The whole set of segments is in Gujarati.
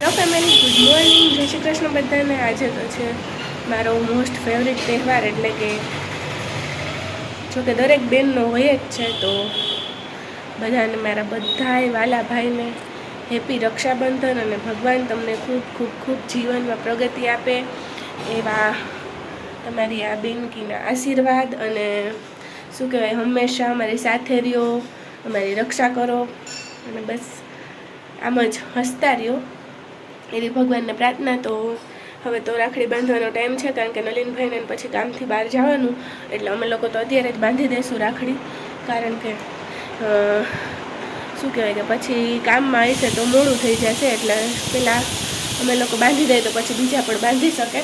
હેલો ફેમિલી ગુડ મોર્નિંગ જય શ્રી કૃષ્ણ બધાને. આજે તો છે મારો મોસ્ટ ફેવરિટ તહેવાર એટલે કે જો કે દરેક બેનનો હોય જ છે, તો બધાને મારા બધાએ વાલા ભાઈને હેપી રક્ષાબંધન અને ભગવાન તમને ખૂબ ખૂબ ખૂબ જીવનમાં પ્રગતિ આપે એવા તમારી આ બેનકીના આશીર્વાદ અને શું કહેવાય, હંમેશા અમારી સાથે રહ્યો, અમારી રક્ષા કરો. અને બસ આમ જ હસતા રહ્યો. એવી ભગવાનને પ્રાર્થના તો હવે તો રાખડી બાંધવાનો ટાઈમ છે, કારણ કે નલિનભાઈને પછી કામથી બહાર જવાનું. એટલે અમે લોકો તો અત્યારે જ બાંધી દઈશું રાખડી. કારણ કે શું કહેવાય કે પછી કામમાં આવશે તો મોડું થઈ જશે, એટલે પહેલાં અમે લોકો બાંધી દઈએ તો પછી બીજા પણ બાંધી શકે.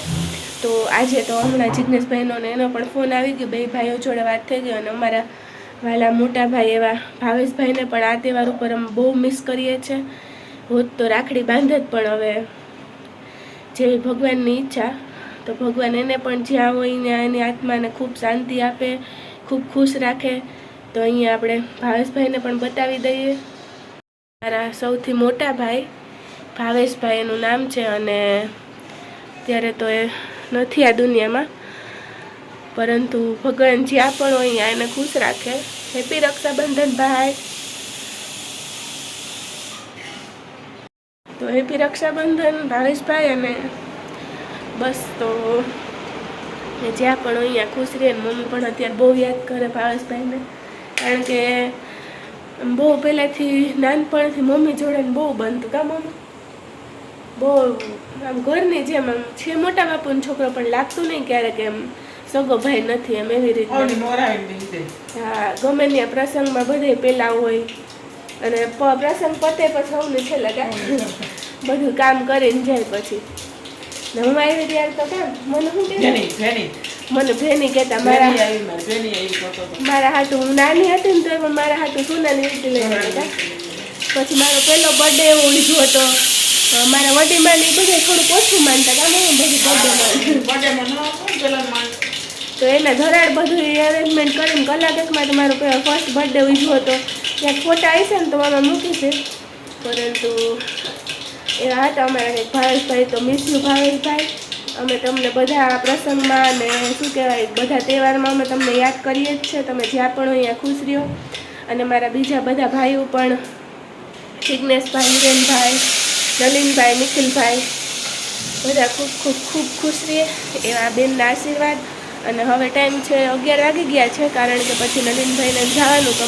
તો આજે તો હમણાં જિજ્ઞેશભાઈનો ને એનો પણ ફોન આવી ગયો, બે ભાઈઓ જોડે વાત થઈ ગઈ અને અમારા વાલા મોટા ભાઈ એવા ભાવેશભાઈને પણ આ તહેવાર ઉપર અમે બહુ મિસ કરીએ છીએ. હોત તો રાખડી બાંધે જ પણ હવે. જેવી ભગવાનની ઈચ્છા, તો ભગવાન એને પણ જ્યાં હોય ત્યાં એની આત્માને ખૂબ શાંતિ આપે, ખૂબ ખુશ રાખે, તો અહીંયા આપણે ભાવેશભાઈને પણ બતાવી દઈએ. મારા સૌથી મોટા ભાઈ ભાવેશભાઈ એનું નામ છે અને ત્યારે તો એ નથી આ દુનિયામાં, પરંતુ ભગવાન જ્યાં પણ હોય ત્યાં એને ખુશ રાખે. હેપી રક્ષાબંધન ભાઈ. તો હેપી રક્ષાબંધન ભાવેશભાઈ અને બસ તો જ્યાં પણ અહીંયા ખુશ રહે. ને મમ્મી પણ અત્યારે બહુ યાદ કરે ભાવેશભાઈને. કારણ કે બહુ પહેલાંથી નાનપણથી મમ્મી જોડે ને બહુ બનતું કા મમ્મી? બહુ આમ ઘરની જેમ આમ છે મોટા બાપુનો છોકરો પણ લાગતું નહીં ક્યારેક એમ. સગો ભાઈ નથી એમ એવી રીતે. હા ગમે ત્યાં પ્રસંગમાં બધે પેલા હોય. અને પ્રસંગ પતે પછી સૌને છેલ્લે કાંઈ બધું કામ કરીને જાય પછી. ને આવી ત્યારે તો કેમ? મને શું કે. મને ભેની કહેતા મારા આવી આવી હતો. હાટું હું નાની હતી ને તો પણ મારા હાથું સોનાની વીંટી લઈને હતા પછી મારો પહેલો બર્થડે એવો લીધો હતો. મારા વડીમાં ને એ થોડુંક ઓછું માનતા કામ હું બધું બર્થડે હતું. તો એને ધરાડ બધું અરેન્જમેન્ટ કરીને કલાક એકમાં તો મારો ફર્સ્ટ બર્થડે ઉજવો હતો. ક્યાંક ફોટા આવશે ને તો મારા મૂકી છે. પરંતુ એવા હતા અમારા કંઈક ભાવેશભાઈ તો મિસ યુ ભાવેશભાઈ. અમે તમને બધા આ પ્રસંગમાં અને શું કહેવાય, બધા તહેવારમાં અમે તમને યાદ કરીએ જ છે. તમે જ્યાં પણ હોય અહીંયા ખુશ રહ્યો. અને મારા બીજા બધા ભાઈઓ પણ, જિજ્ઞેશભાઈ, હિરેનભાઈ, નલિનભાઈ, નિખિલભાઈ, બધા ખૂબ ખૂબ ખૂબ ખુશ રહીએ એવા બેનના આશીર્વાદ. અને હવે ટાઈમ છે અગિયાર વાગી ગયા છે, કારણ કે પછી નલિનભાઈને જવાનું તો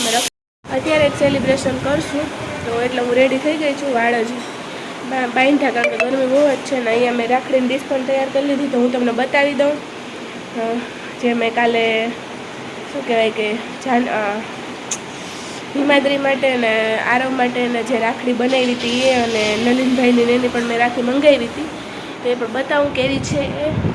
અત્યારે જ સેલિબ્રેશન કરશું. તો એટલે હું રેડી થઈ ગઈ છું, વાળ જ બાંધ્યા કારણ કે ગરમી બહુ જ છે ને, અહીંયા મેં રાખડીની ડીશ પણ તૈયાર કરી લીધી તો હું તમને બતાવી દઉં. જે મેં કાલે, શું કહેવાય કે, જાન હિમાદ્રી માટે ને આરવ માટે ને જે રાખડી બનાવી હતી એ અને નલિનભાઈની એની પણ મેં રાખડી મંગાવી હતી. તો એ પણ બતાવું કેવી છે એ.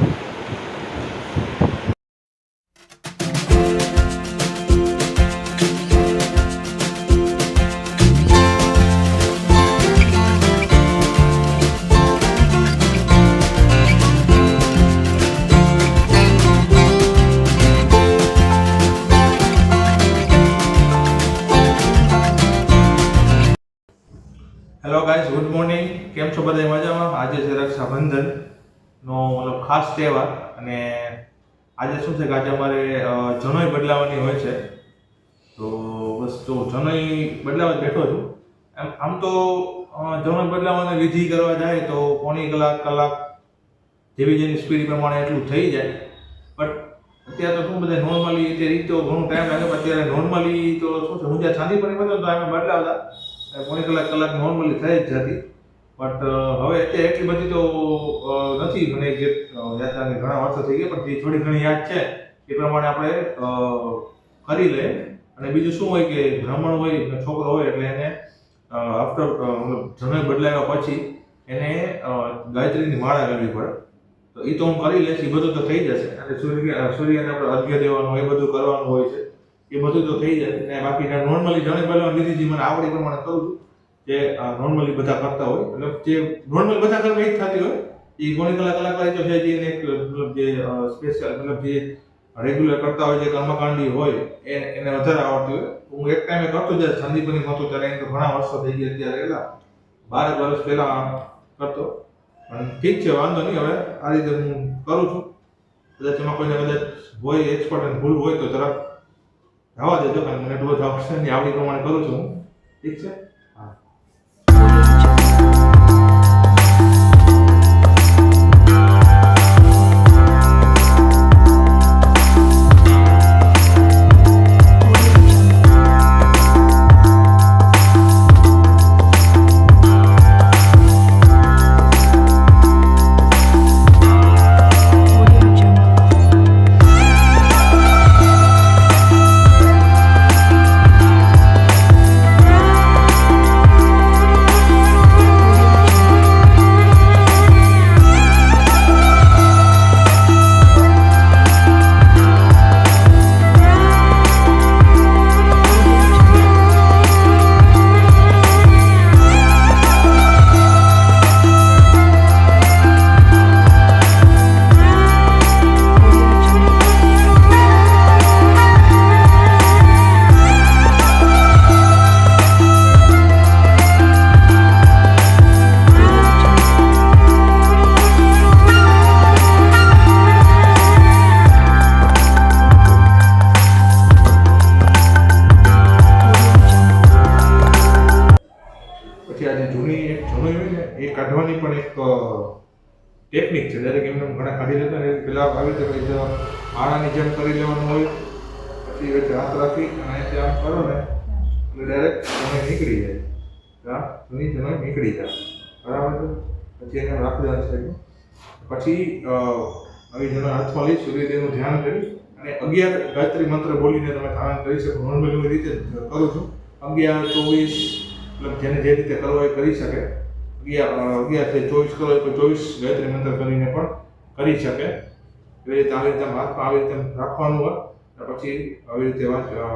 નો મતલબ ખાસ તહેવાર અને આજે શું છે કે આજે અમારે જનોઈ બદલાવાની હોય છે. તો બસ તો જનોઈ બદલાવા બેઠો છું. એમ, આમ તો જનોઈ બદલાવાની વિધિ કરવા જાય તો પોણી કલાક કલાક જેવી જેની સ્પીડ પ્રમાણે એટલું થઈ જાય. બટ અત્યારે તો શું બધા નોર્મલી તો ઘણું ટાઈમ લાગે અત્યારે નોર્મલી તો શું છે હું જ્યાં ચાંદી પણ હતો તો અમે બદલાવતા પોણી કલાક કલાક નોર્મલી થઈ જ જતી. બટ હવે અત્યારે એટલી બધી તો નથી. મને જે કે ઘણા વર્ષો થઈ ગયા, પણ જે થોડી ઘણી યાદ છે. એ પ્રમાણે આપણે કરી લઈએ. અને બીજું શું હોય કે બ્રાહ્મણ હોય છોકરો હોય, એટલે એને આફ્ટર મતલબ બદલાયા પછી એને ગાયત્રીની માળા કરવી પડે. તો એ તો હું કરી લઈશ. એ બધું તો થઈ જશે. અને સૂર્ય સૂર્યને આપણે અર્ઘ્ય દેવાનું, એ બધું કરવાનું હોય છે. એ બધું તો થઈ જાય. અને બાકી નોર્મલી જણે પહેલાં વિધિ મને આવડી પ્રમાણે કરું છું. જે નોર્મલી બધા કરતા હોય. મતલબ જે નોર્મલ બધા ઘરમાં એ જ થતી હોય. એ ગોણી કલાક કલાકારી તો છે જે એક, મતલબ જે સ્પેશિયલ મતલબ જે રેગ્યુલર કરતા હોય, જે કર્મકાંડી હોય એને એને વધારે આવડતી હોય. હું એક ટાઈમે કરતો જ્યારે સંદીપની નહોતો, ત્યારે એમ તો ઘણા વર્ષો થઈ ગયા ત્યારે એટલા. બાર વર્ષ પહેલા કરતો. પણ ઠીક છે, વાંધો નહીં. હવે આ રીતે હું કરું છું. કદાચ એમાં કોઈને કદાચ હોય એક્સપર્ટ અને ભૂલ હોય તો જરાક જવા દેજો કારણ મને ડોઝ આવશે નહીં આવડી પ્રમાણે કરું છું ઠીક છે? ટેકનિક છે? દરેક એમને ઘણા કાઢી લેતા ને પેલા આવી રીતે આણાની જેમ કરી લેવાનું હોય, પછી એ હાથ રાખી અને ત્યાં કરો ને, એટલે ડાયરેક્ટ તમે નીકળી જાય. હા? જૂની તમે નીકળી જાય. બરાબર છે? પછી એને રાખી દેવાનું છે. પછી આવી જણા હાથમાં લઈ સૂર્યદેવનું ધ્યાન કરી અને અગિયાર ગાયત્રી મંત્ર બોલીને તમે ધારણ કરી શકો. નોર્મલી રીતે કરું છું. અગિયાર, ચોવીસ, મતલબ જેને જે રીતે કરવો એ કરી શકે. અગિયાર અગિયારથી ચોવીસ કરો તો ચોવીસ ગાયત્રી મંત્ર કરીને પણ કરી શકે એવી રીતે આવી રીતે હાથમાં આવી રીતે રાખવાનું હોય પછી આવી રીતે વાત અ,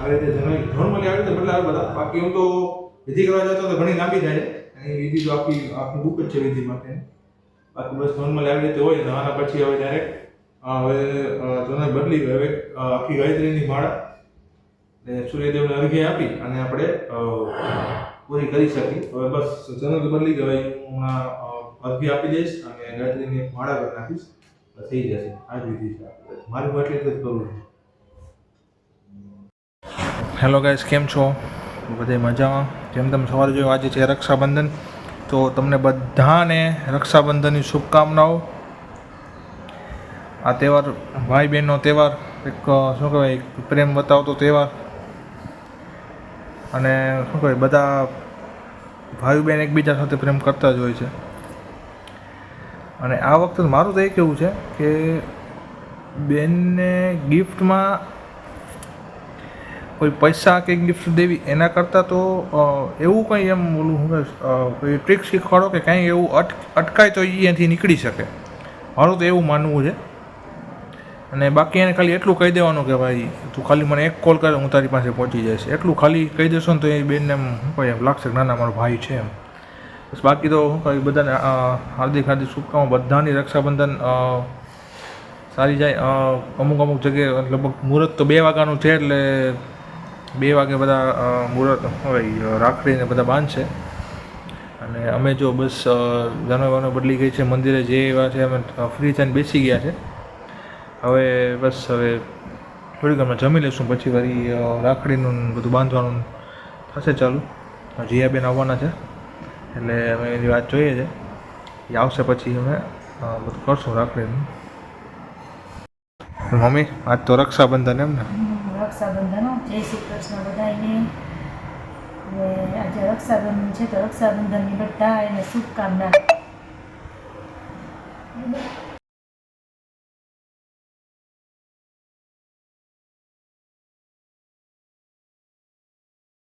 આવી રીતે જનરલી નોર્મલી આવી રીતે બદલાવે બધા. બાકી હું તો વિધિ કરવા જતો તો ઘણી લાંબી જાય અહીં વિધિ તો આખી આખી બુક જ છે વિધિ માટે. બાકી બસ નોર્મલ આવી રીતે હોય. નવાના પછી હવે ડાયરેક્ટ હવે જોને બદલી ગયો હવે આખી ગાયત્રીની માળા ને સૂર્યદેવને અર્ઘ્ય આપી અને આપણે પૂરી કરી શકી હવે બસ જનરલ બદલી ગયો હું હમણાં અર્ઘ્ય આપી દઈશ અને ગાયત્રીની માળા કરી નાખીશ. થઈ જશે. આ જ વિધિ છે. મારી એટલી જ કરું છું. હેલો ગાઈઝ કેમ છો? બધે મજામાં? જેમ તમે સવારે જોયું આજે છે રક્ષાબંધન, તો તમને બધાને રક્ષાબંધનની શુભકામનાઓ. આ તહેવાર ભાઈ બહેનનો તહેવાર, એક શું કહેવાય પ્રેમ બતાવતો તહેવાર. અને શું કહેવાય, બધા ભાઈ બહેન એકબીજા સાથે પ્રેમ કરતા જ હોય છે. અને આ વખતે મારું તો એ કેવું છે કે બેનને ગિફ્ટમાં કોઈ પૈસા કે ગિફ્ટ દેવી એના કરતાં તો એવું કંઈ એમ ઓલું હું કોઈ ટ્રિક શીખવાડો કે કાંઈ એવું અટ, અટકાય તો એ અહીંયાથી નીકળી શકે. મારું તો એવું માનવું છે. અને બાકી એને ખાલી એટલું કહી દેવાનું કે ભાઈ, તું ખાલી મને એક કોલ કરે, હું તારી પાસે પહોંચી જઈશ. એટલું ખાલી કહી દેશો ને તો એ બેનને એમ, શું કહે, એમ લાગશે કે ના ના, મારો ભાઈ છે એમ. બસ બાકી તો શું કહે, બધાને હાર્દિક હાર્દિક શુભકામના બધાની રક્ષાબંધન સારી જાય. અમુક અમુક જગ્યાએ લગભગ મુહૂર્ત તો બે વાગ્યાનું છે એટલે બે વાગે બધા મુહૂર્ત હોય રાખડીને બધા બાંધશે અને અમે જો બસ જાનવાનો બદલી ગઈ છે મંદિરે જે એવા છે, અમે ફ્રી થઈને બેસી ગયા છે. હવે બસ હવે થોડીક અમે જમી લઈશું, પછી વળી રાખડીનું બધું બાંધવાનું થશે ચાલુ. જીયાબેન આવવાના છે, એટલે અમે એની વાત જોઈએ છે. એ આવશે પછી અમે બધું કરશું રાખડીનું. મમ્મી, આજ તો રક્ષાબંધન એમ ને? રક્ષાબંધન જય શ્રી કૃષ્ણ બધાને અને આજે રક્ષાબંધન છે તો રક્ષાબંધનની બધા એને શુભકામના.